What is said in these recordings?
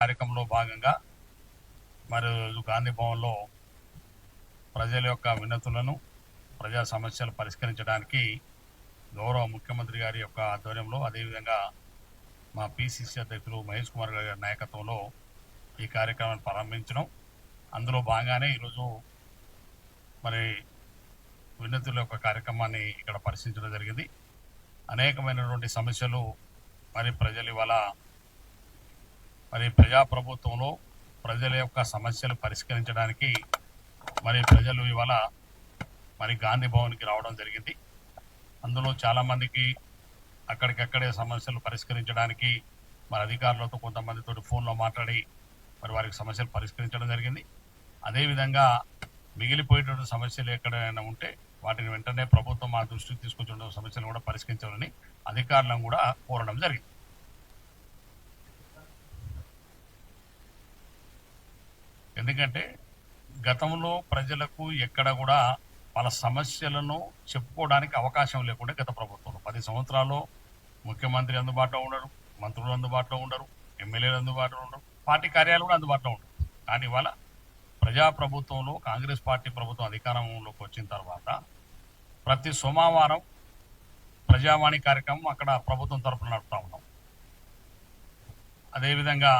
కార్యక్రమంలో భాగంగా మరి రోజు గాంధీ భవన్లో ప్రజల యొక్క వినతులను ప్రజా సమస్యలు పరిష్కరించడానికి గౌరవ ముఖ్యమంత్రి గారి యొక్క ఆధ్వర్యంలో అదేవిధంగా మా పిసిసి అధ్యక్షులు మహేష్ కుమార్ గారి నాయకత్వంలో ఈ కార్యక్రమాన్ని ప్రారంభించడం. అందులో భాగంగానే ఈరోజు మరి వినతుల యొక్క కార్యక్రమాన్ని ఇక్కడ పరిశీలించడం జరిగింది. అనేకమైనటువంటి సమస్యలు మరి ప్రజలు ఇవాళ మరి ప్రజాప్రభుత్వంలో ప్రజల యొక్క సమస్యలు పరిష్కరించడానికి మరి ప్రజలు ఇవాళ మరి గాంధీ భవన్కి రావడం జరిగింది. అందులో చాలామందికి అక్కడికక్కడే సమస్యలు పరిష్కరించడానికి మరి అధికారులతో కొంతమందితో ఫోన్లో మాట్లాడి మరి వారికి సమస్యలు పరిష్కరించడం జరిగింది. అదేవిధంగా మిగిలిపోయేటువంటి సమస్యలు ఎక్కడైనా ఉంటే వాటిని వెంటనే ప్రభుత్వం మా దృష్టికి తీసుకొచ్చిన సమస్యలు కూడా పరిష్కరించాలని అధికారులను కూడా కోరడం జరిగింది. ఎందుకంటే గతంలో ప్రజలకు ఎక్కడ కూడా వాళ్ళ సమస్యలను చెప్పుకోవడానికి అవకాశం లేకుండా గత ప్రభుత్వంలో పది సంవత్సరాల్లో ముఖ్యమంత్రి అందుబాటులో ఉండరు మంత్రులు అందుబాటులో ఉండరు ఎమ్మెల్యేలు అందుబాటులో ఉండరు పార్టీ కార్యాలయాలు కూడా అందుబాటులో ఉండరు కానీ ఇవాళ ప్రజాప్రభుత్వంలో కాంగ్రెస్ పార్టీ ప్రభుత్వం అధికారంలోకి వచ్చిన తర్వాత ప్రతి సోమవారం ప్రజావాణి కార్యక్రమం అక్కడ ప్రభుత్వం తరఫున నడుపుతా ఉన్నాం. అదేవిధంగా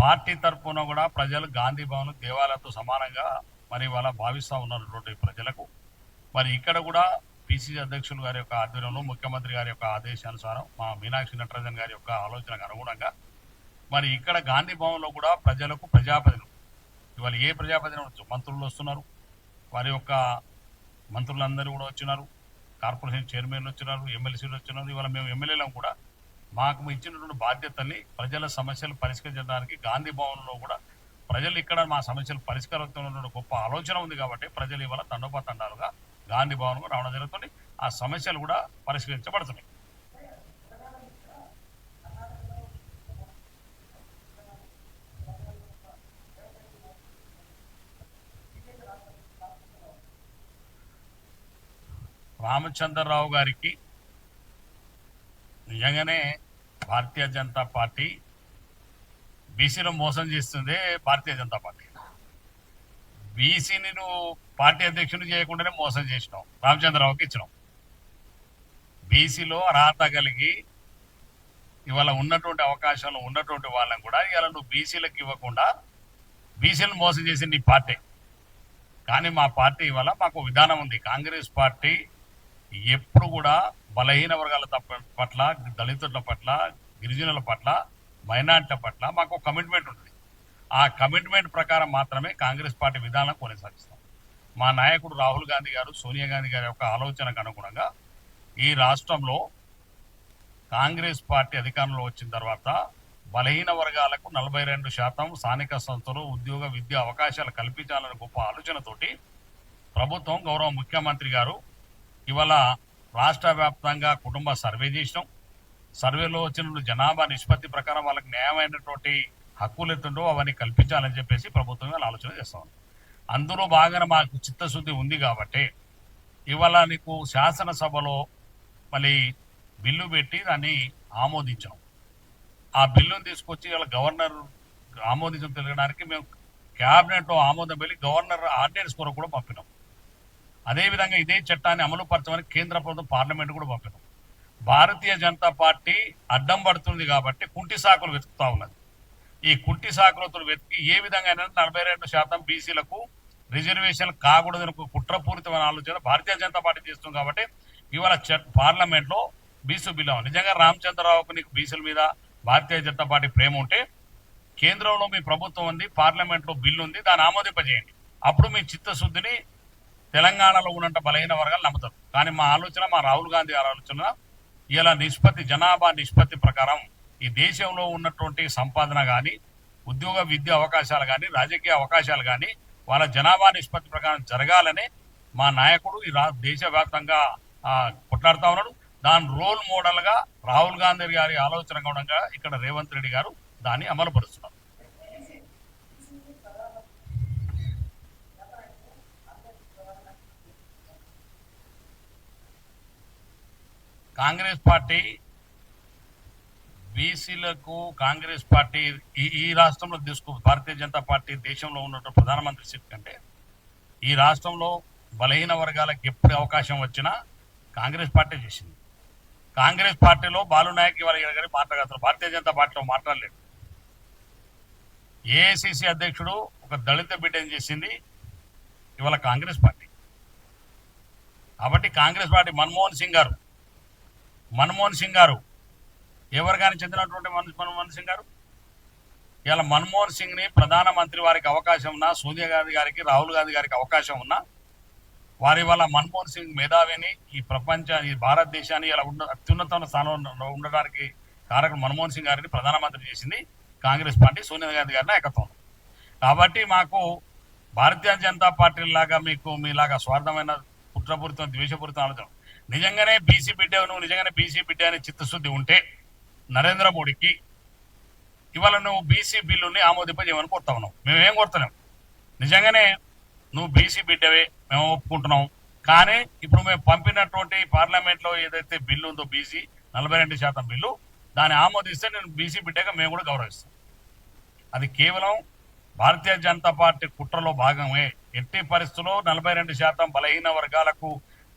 పార్టీ తరఫున కూడా ప్రజలు గాంధీ భవన్ దేవాలయంతో సమానంగా మరి వాళ్ళ భావిస్తూ ఉన్నటువంటి ప్రజలకు. మరి ఇక్కడ కూడా పిసిసి అధ్యక్షులు గారి యొక్క ఆధ్వర్యంలో ముఖ్యమంత్రి గారి యొక్క ఆదేశానుసారం మా మీనాక్షి నటరాజన్ గారి యొక్క ఆలోచనకు అనుగుణంగా మరి ఇక్కడ గాంధీ భవన్లో కూడా ప్రజలకు ప్రజాప్రతినిధులు ఇవాళ ఏ ప్రజాపతిని మంత్రులు వస్తున్నారు? వారి యొక్క మంత్రులందరూ కూడా వచ్చినారు. కార్పొరేషన్ చైర్మన్లు వచ్చినారు ఎమ్మెల్సీలు వచ్చినారు. ఇవాళ మేము ఎమ్మెల్యేలం కూడా మాకు ఇచ్చినటువంటి బాధ్యతల్ని ప్రజల సమస్యలు పరిష్కరించడానికి గాంధీ భవన్లో కూడా ప్రజలు ఇక్కడ మా సమస్యలు పరిష్కరిస్తున్న గొప్ప ఆలోచన ఉంది కాబట్టి ప్రజలు ఇవాళ తండోపతండాలుగా గాంధీ భవన్ రావడం జరుగుతుంది. ఆ సమస్యలు కూడా పరిష్కరించబడుతున్నాయి. రామచంద్రరావు గారికి నిజంగానే భారతీయ జనతా పార్టీ బీసీలో మోసం చేస్తుంది భారతీయ జనతా పార్టీ. బీసీని నువ్వు పార్టీ అధ్యక్షుని చేయకుండానే మోసం చేసినావు రామచంద్రరావుకి ఇచ్చినావు. బీసీలో అర్హత కలిగి ఇవాళ ఉన్నటువంటి అవకాశాలు ఉన్నటువంటి వాళ్ళని కూడా ఇవాళ నువ్వు బీసీలకు ఇవ్వకుండా బీసీలను మోసం చేసింది నీ పార్టీ. కానీ మా పార్టీ ఇవాళ మాకు విధానం ఉంది. కాంగ్రెస్ పార్టీ ఎప్పుడు కూడా బలహీన వర్గాల తప్ప- పట్ల దళితుల పట్ల గిరిజనుల పట్ల మైనార్టీల పట్ల మాకు కమిట్మెంట్ ఉంటుంది. ఆ కమిట్మెంట్ ప్రకారం మాత్రమే కాంగ్రెస్ పార్టీ విధానం కొనసాగిస్తాం. మా నాయకుడు రాహుల్ గాంధీ గారు సోనియా గాంధీ గారి యొక్క ఆలోచనకు అనుగుణంగా ఈ రాష్ట్రంలో కాంగ్రెస్ పార్టీ అధికారంలో వచ్చిన తర్వాత బలహీన వర్గాలకు నలభై రెండు శాతం స్థానిక సంస్థలు ఉద్యోగ విద్య అవకాశాలు కల్పించాలనే గొప్ప ఆలోచనతోటి ప్రభుత్వం గౌరవ ముఖ్యమంత్రి గారు ఇవాళ రాష్ట్ర వ్యాప్తంగా కుటుంబ సర్వే చేసినాం. సర్వేలో వచ్చిన జనాభా నిష్పత్తి ప్రకారం వాళ్ళకి న్యాయమైనటువంటి హక్కులు ఎత్తుండో అవన్నీ కల్పించాలని చెప్పేసి ప్రభుత్వం ఆలోచన చేస్తాం అందులో బాగానే మాకు చిత్తశుద్ధి ఉంది కాబట్టి ఇవాళ నీకు శాసనసభలో మళ్ళీ బిల్లు పెట్టి దాన్ని ఆమోదించాం. ఆ బిల్లును తీసుకొచ్చి ఇవాళ గవర్నర్ ఆమోదించడం తెలియడానికి మేము క్యాబినెట్లో ఆమోదం వెళ్ళి గవర్నర్ ఆర్డినెన్స్ కొరకు కూడా పంపినాం. అదేవిధంగా ఇదే చట్టాన్ని అమలు పరచమని కేంద్ర ప్రభుత్వం పార్లమెంట్ కూడా పంపడం భారతీయ జనతా పార్టీ అడ్డం పడుతుంది కాబట్టి కుంటి సాకులు వెతుకుతా ఉన్నది. ఈ కుంటి సాకులతో వెతికి ఏ విధంగా నలభై రెండు శాతం బీసీలకు రిజర్వేషన్ కాకూడదని ఒక కుట్రపూరితమైన ఆలోచన భారతీయ జనతా పార్టీ చేస్తుంది కాబట్టి ఇవాళ పార్లమెంట్లో బీసీ బిల్లు నిజంగా రామచంద్రరావుకు నీకు బీసీల మీద భారతీయ జనతా పార్టీ ప్రేమ ఉంటే కేంద్రంలో మీ ప్రభుత్వం ఉంది పార్లమెంట్లో బిల్లు ఉంది దాన్ని ఆమోదింపజేయండి. అప్పుడు మీ చిత్తశుద్ధిని తెలంగాణలో ఉన్నంత బలహీన వర్గాలు నమ్ముతారు. కానీ మా ఆలోచన మా రాహుల్ గాంధీ గారి ఆలోచన ఇలా నిష్పత్తి జనాభా నిష్పత్తి ప్రకారం ఈ దేశంలో ఉన్నటువంటి సంపాదన కానీ ఉద్యోగ విద్య అవకాశాలు కానీ రాజకీయ అవకాశాలు కానీ వాళ్ళ జనాభా నిష్పత్తి ప్రకారం జరగాలని మా నాయకుడు ఈ రా దేశవ్యాప్తంగా ఆ, ఉన్నాడు. దాని రోల్ మోడల్గా రాహుల్ గాంధీ గారి ఆలోచన గుణంగా ఇక్కడ రేవంత్ రెడ్డి గారు దాన్ని అమలుపరుస్తున్నారు. కాంగ్రెస్ పార్టీ బీసీలకు కాంగ్రెస్ పార్టీ ఈ ఈ రాష్ట్రంలో తీసుకు భారతీయ జనతా పార్టీ దేశంలో ఉన్నటువంటి ప్రధానమంత్రి సీట్ కంటే ఈ రాష్ట్రంలో బలహీన వర్గాలకు ఎప్పుడు అవకాశం వచ్చినా కాంగ్రెస్ పార్టీ చేసింది. కాంగ్రెస్ పార్టీలో బాలు నాయక్ ఇవాళ గారి మాట్లాడతారు భారతీయ జనతా పార్టీలో మాట్లాడలేదు. ఏఐసిసి అధ్యక్షుడు ఒక దళిత బిడ్డ ఏం చేసింది ఇవాళ కాంగ్రెస్ పార్టీ. కాబట్టి కాంగ్రెస్ పార్టీ మన్మోహన్ సింగ్ గారు మన్మోహన్ సింగ్ గారు. ఎవరు చెందినటువంటి మన్మోహన్ సింగ్ గారు? ఇలా మన్మోహన్ సింగ్ని ప్రధానమంత్రి వారికి అవకాశం ఉన్నా సోనియా గాంధీ గారికి రాహుల్ గాంధీ గారికి అవకాశం ఉన్నా వారి వల్ల మన్మోహన్ సింగ్ మేధావిని ఈ ప్రపంచ ఈ భారతదేశాన్ని ఇలా ఉన్న అత్యున్నతమైన స్థానంలో ఉండడానికి కారకుడు మన్మోహన్ సింగ్ గారిని ప్రధానమంత్రి చేసింది కాంగ్రెస్ పార్టీ సోనియా గాంధీ గారి నాయకత్వం. కాబట్టి మాకు భారతీయ జనతా పార్టీ లాగా మీకు మీలాగా స్వార్థమైన కుట్రపూరితం ద్వేషపూరితం ఆలోచన. నిజంగానే బీసీ బిడ్డ నువ్వు నిజంగానే బీసీ బిడ్డ అనే చిత్తశుద్ధి ఉంటే నరేంద్ర మోడీకి ఇవాళ నువ్వు బీసీ బిల్లుని ఆమోదింపజేయమని కోరుతా ఉన్నావు. మేమేం కోరుతున్నాం నిజంగానే నువ్వు బీసీ బిడ్డవే మేము ఒప్పుకుంటున్నాం. కానీ ఇప్పుడు మేము పంపినటువంటి పార్లమెంట్లో ఏదైతే బిల్లు ఉందో బీసీ నలభై రెండు శాతం బిల్లు దాన్ని ఆమోదిస్తే నేను బీసీ బిడ్డగా మేము కూడా గౌరవిస్తాం. అది కేవలం భారతీయ జనతా పార్టీ కుట్రలో భాగమే. ఎట్టి పరిస్థితుల్లో నలభై రెండు శాతం బలహీన వర్గాలకు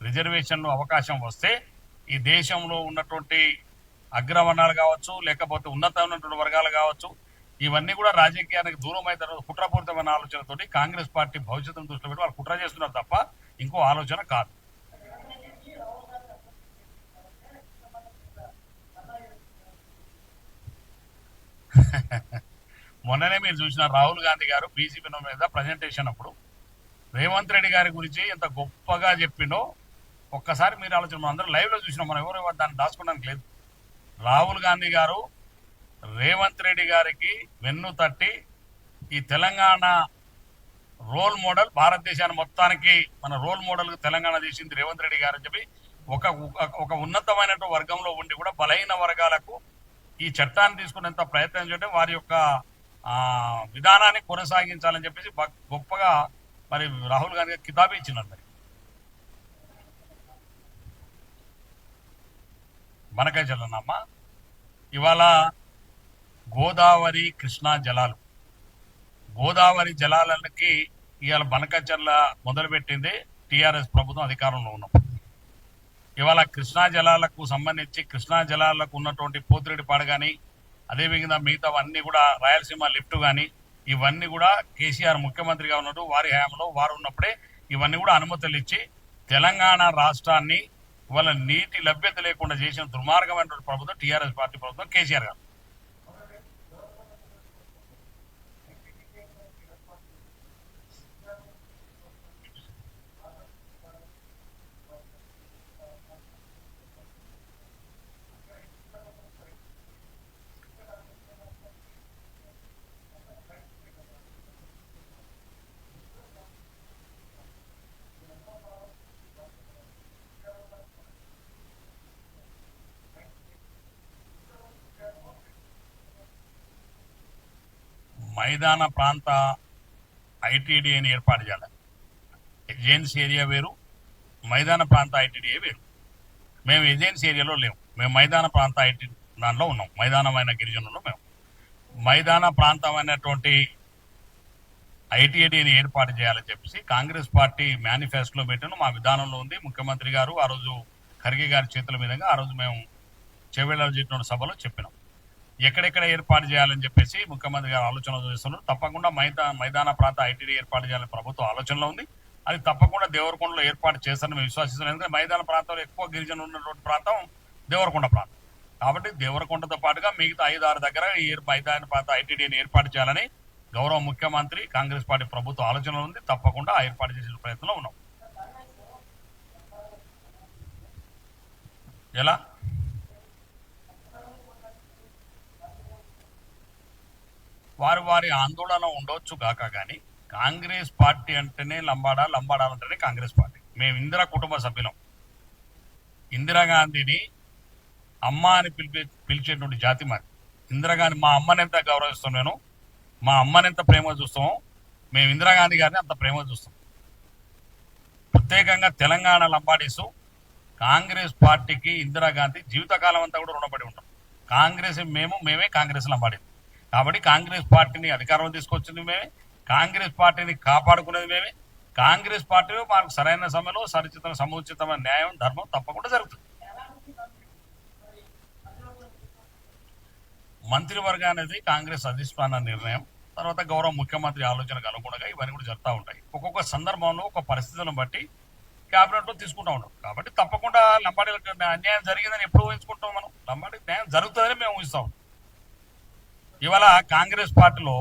రిజర్వేషన్లు అవకాశం వస్తే ఈ దేశంలో ఉన్నటువంటి అగ్రవర్ణాలు కావచ్చు లేకపోతే ఉన్నతమైనటువంటి వర్గాలు కావచ్చు ఇవన్నీ కూడా రాజకీయానికి దూరం అవుతారు కుట్రపూరితమైన ఆలోచనతోటి కాంగ్రెస్ పార్టీ భవిష్యత్తును దృష్టిలో పెట్టి వాళ్ళు కుట్ర చేస్తున్నారు తప్ప ఇంకో ఆలోచన కాదు. మొన్ననే మీరు చూసిన రాహుల్ గాంధీ గారు బీజేపీ మీద ప్రజెంటేషన్ అప్పుడు రేవంత్ రెడ్డి గారి గురించి ఎంత గొప్పగా చెప్పిండో ఒక్కసారి మీరు ఆలోచన మనం అందరం లైవ్లో చూసినాం మనం ఎవరు దాన్ని దాచుకోవడానికి లేదు. రాహుల్ గాంధీ గారు రేవంత్ రెడ్డి గారికి వెన్ను తట్టి ఈ తెలంగాణ రోల్ మోడల్ భారతదేశాన్ని మొత్తానికి మన రోల్ మోడల్ తెలంగాణ తీసింది రేవంత్ రెడ్డి గారు అని చెప్పి ఒక ఒక- ఉన్నతమైన ఉన్నతమైనటువంటి వర్గంలో ఉండి కూడా బలహీన వర్గాలకు ఈ చట్టాన్ని తీసుకునేంత ప్రయత్నం చేయడం వారి యొక్క విధానాన్ని కొనసాగించాలని చెప్పేసి గొప్పగా మరి రాహుల్ గాంధీ గారు కితాబీ ఇచ్చినారు మనకై జలనమ్మ ఇవాళ గోదావరి కృష్ణా జలాలు. గోదావరి జలాలకి ఇవాళ బనకచర్ల మొదలుపెట్టింది టిఆర్ఎస్ ప్రభుత్వం అధికారంలో ఉన్నప్పుడు ఇవాళ కృష్ణా జలాలకు సంబంధించి కృష్ణా జలాలకు ఉన్నటువంటి పోతిరెడ్డిపాడు కానీ అదేవిధంగా మిగతావన్నీ కూడా రాయలసీమ లిఫ్ట్ కానీ ఇవన్నీ కూడా కేసీఆర్ ముఖ్యమంత్రిగా ఉన్నట్టు వారి హయాంలో వారు ఉన్నప్పుడే ఇవన్నీ కూడా అనుమతులు ఇచ్చి తెలంగాణ రాష్ట్రాన్ని ఇవాళ నీటి లభ్యత లేకుండా చేసిన దుర్మార్గమైనటువంటి ప్రభుత్వం టీఆర్ఎస్ పార్టీ ప్రభుత్వం కేసీఆర్ గారు. మైదాన ప్రాంత ఐటీడీఏని ఏర్పాటు చేయాలి. ఏజెన్సీ ఏరియా వేరు మైదాన ప్రాంత ఐటీడీఏ వేరు. మేము ఏజెన్సీ ఏరియాలో లేము. మేము మైదాన ప్రాంత ఐటీ దానిలో ఉన్నాం. మైదానమైన గిరిజనులు మేము. మైదాన ప్రాంతమైనటువంటి ఐటీఐడిని ఏర్పాటు చేయాలని చెప్పేసి కాంగ్రెస్ పార్టీ మేనిఫెస్టోలో పెట్టిన మా విధానంలో ఉంది. ముఖ్యమంత్రి గారు ఆ రోజు ఖర్గే గారి చేతుల మీదుగా ఆ రోజు మేము చెవేళ్ళ చెప్పిన సభలో చెప్పినాం. ఎక్కడెక్కడ ఏర్పాటు చేయాలని చెప్పేసి ముఖ్యమంత్రి గారు ఆలోచన చేస్తున్నారు. తప్పకుండా మైదా మైదాన ప్రాంత ఐటీడీ ఏర్పాటు చేయాలని ప్రభుత్వం ఆలోచనలో ఉంది. అది తప్పకుండా దేవరకొండలో ఏర్పాటు చేస్తారని మేము విశ్వసిస్తున్నాం. ఎందుకంటే మైదాన ప్రాంతంలో ఎక్కువ గిరిజనులు ఉన్నటువంటి ప్రాంతం దేవరకొండ ప్రాంతం. కాబట్టి దేవరకొండతో పాటుగా మిగతా ఐదు ఆరు దగ్గర ఈ మైదాన ప్రాంత ఐటీడీని ఏర్పాటు చేయాలని గౌరవ ముఖ్యమంత్రి కాంగ్రెస్ పార్టీ ప్రభుత్వం ఆలోచనలో ఉంది. తప్పకుండా ఏర్పాటు చేసే ప్రయత్నంలో ఉన్నాం. ఎలా? వారి వారి ఆందోళన ఉండొచ్చు కాక కానీ కాంగ్రెస్ పార్టీ అంటేనే లంబాడా లంబాడా అంటేనే కాంగ్రెస్ పార్టీ. మేము ఇందిరా కుటుంబ సభ్యులం. ఇందిరాగాంధీని అమ్మ అని పిలిపే పిలిచేటువంటి జాతి మాది. ఇందిరాగాంధీ మా అమ్మని ఎంత గౌరవిస్తాం నేను? మా అమ్మని ఎంత ప్రేమ చూస్తామో? మేము ఇందిరాగాంధీ గారిని అంత ప్రేమ చూస్తాం. ప్రత్యేకంగా తెలంగాణ లంబాడీసు కాంగ్రెస్ పార్టీకి ఇందిరాగాంధీ జీవితకాలం అంతా కూడా రుణపడి ఉంటాం. కాంగ్రెస్ మేము మేమే కాంగ్రెస్ లంబాడింది కాబట్టి కాంగ్రెస్ పార్టీని అధికారంలో తీసుకొచ్చింది మేమే. కాంగ్రెస్ పార్టీని కాపాడుకునేది మేమే. కాంగ్రెస్ పార్టీలో మనకు సరైన సమయంలో సరిచిత సముచితమైన న్యాయం ధర్మం తప్పకుండా జరుగుతుంది. మంత్రివర్గం అనేది కాంగ్రెస్ అధిష్టాన నిర్ణయం. తర్వాత గౌరవ ముఖ్యమంత్రి ఆలోచనకు అనుగుణంగా ఇవన్నీ కూడా జరుగుతూ ఉంటాయి. ఒక్కొక్క సందర్భంలో ఒక పరిస్థితులను బట్టి క్యాబినెట్లో తీసుకుంటూ ఉంటాం. కాబట్టి తప్పకుండా లంబాడీలకు అన్యాయం జరిగిందని ఎప్పుడు ఊహించుకుంటాం మనం? లంబాడీ న్యాయం జరుగుతుందని మేము ఊహిస్తాం ఇవాళ కాంగ్రెస్ పార్టీలో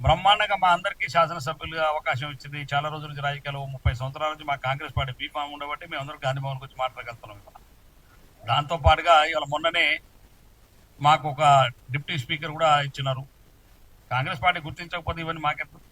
బ్రహ్మాండంగా మా అందరికీ శాసనసభ్యులుగా అవకాశం ఇచ్చింది. చాలా రోజుల నుంచి రాజకీయాలు ముప్పై సంవత్సరాల నుంచి మా కాంగ్రెస్ పార్టీ బీఫామ్ ఉండబట్టి మేము అందరూ గాంధీ భవన్ గురించి మాట్లాడగలుగుతున్నాం ఇవాళ. దాంతో పాటుగా ఇవాళ మొన్ననే మాకు ఒక డిప్యూటీ స్పీకర్ కూడా ఇచ్చినారు. కాంగ్రెస్ పార్టీ గుర్తించకపోతే ఇవన్నీ మాకెందుకు?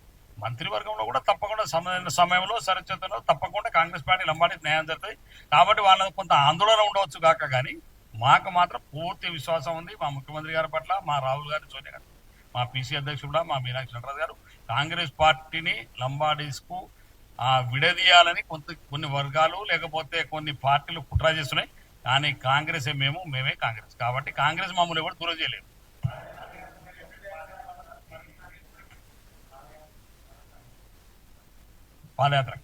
మంత్రివర్గంలో కూడా తప్పకుండా సమయ సమయంలో సరిచేతలో తప్పకుండా కాంగ్రెస్ పార్టీ లంబాడి న్యాయం జరుగుతుంది కాబట్టి వాళ్ళకి కొంత ఆందోళన ఉండవచ్చు కాక కానీ మాకు మాత్రం పూర్తి విశ్వాసం ఉంది. మా ముఖ్యమంత్రి గారి పట్ల మా రాహుల్ గారి సోనియా గారు మా పీసీ అధ్యక్షుడు కూడా మా మీనాక్షి నటరాజు గారు కాంగ్రెస్ పార్టీని లంబాడీస్కు ఆ, విడదీయాలని కొంత కొన్ని వర్గాలు లేకపోతే కొన్ని పార్టీలు కుట్ర చేస్తున్నాయి. కానీ కాంగ్రెస్ మేము మేమే కాంగ్రెస్. కాబట్టి కాంగ్రెస్ మామూలు ఎవరు దూరం చేయలేము పాదయాత్ర.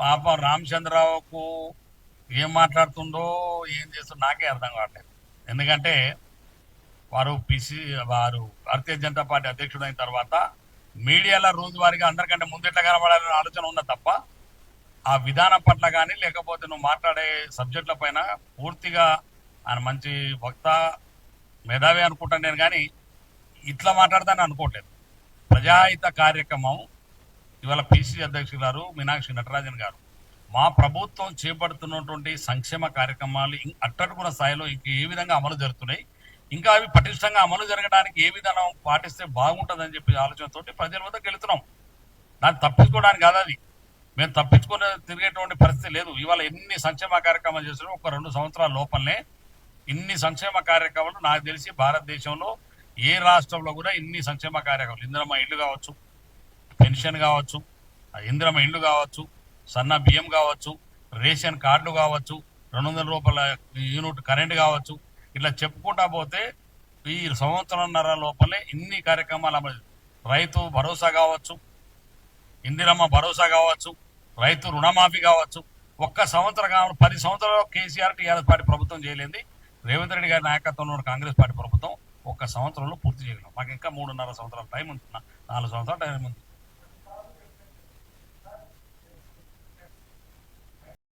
పాపం రామచంద్రరావుకు ఏం మాట్లాడుతుండో ఏం చేస్తుండో నాకే అర్థం కావట్లేదు. ఎందుకంటే వారు పిసి వారు భారతీయ జనతా పార్టీ అధ్యక్షుడు అయిన తర్వాత మీడియాలో రోజువారీగా అందరికంటే ముందెట్లా కనబడాలనే ఆలోచన ఉన్న తప్ప ఆ విధానం పట్ల కానీ లేకపోతే నువ్వు మాట్లాడే సబ్జెక్టుల పైన పూర్తిగా ఆయన మంచి వక్త మేధావి అనుకుంటాను నేను కానీ ఇట్లా మాట్లాడతానని అనుకోవట్లేదు. ప్రజాహిత కార్యక్రమం ఇవాళ పిసి అధ్యక్షులు గారు మీనాక్షి నటరాజన్ గారు. మా ప్రభుత్వం చేపడుతున్నటువంటి సంక్షేమ కార్యక్రమాలు ఇం- అట్టడుగున స్థాయిలో ఇంకా ఏ విధంగా అమలు జరుగుతున్నాయి? ఇంకా అవి పటిష్టంగా అమలు జరగడానికి ఏ విధానం పాటిస్తే బాగుంటుందని చెప్పి ఆలోచనతోటి ప్రజల వద్దకు వెళుతున్నాం. దాన్ని తప్పించుకోవడానికి కాదు అది. మేము తప్పించుకునే తిరిగేటువంటి పరిస్థితి లేదు. ఇవాళ ఎన్ని సంక్షేమ కార్యక్రమాలు చేస్తున్నాం ఒక రెండు సంవత్సరాల లోపలనే ఇన్ని సంక్షేమ కార్యక్రమాలు నాకు తెలిసి భారతదేశంలో ఏ రాష్ట్రంలో కూడా ఇన్ని సంక్షేమ కార్యక్రమాలు. ఇందిరమ్మ ఇల్లు కావచ్చు పెన్షన్ కావచ్చు ఇంద్రమ ఇందిరమ్మ కావచ్చు సన్న బియ్యం కావచ్చు రేషన్ కార్డులు కావచ్చు రెండు వందల రూపాయల యూనిట్ కరెంట్ కావచ్చు ఇట్లా చెప్పుకుంటా పోతే ఈ సంవత్సరంన్నర లోపలే ఇన్ని కార్యక్రమాలు అమలు రైతు భరోసా కావచ్చు ఇందిరమ్మ భరోసా కావచ్చు రైతు రుణమాఫీ కావచ్చు. ఒక్క సంవత్సరం కావాలి పది సంవత్సరాలు కేసీఆర్ టీఆర్ఎస్ పార్టీ ప్రభుత్వం చేయలేంది. రేవంత్ రెడ్డి గారి నాయకత్వంలో ఉన్న కాంగ్రెస్ పార్టీ ప్రభుత్వం ఒక్క సంవత్సరంలో పూర్తి చేయగలం. మాకు ఇంకా మూడున్నర సంవత్సరాల టైం ఉంది నాలుగు సంవత్సరాల టైం ఉంది.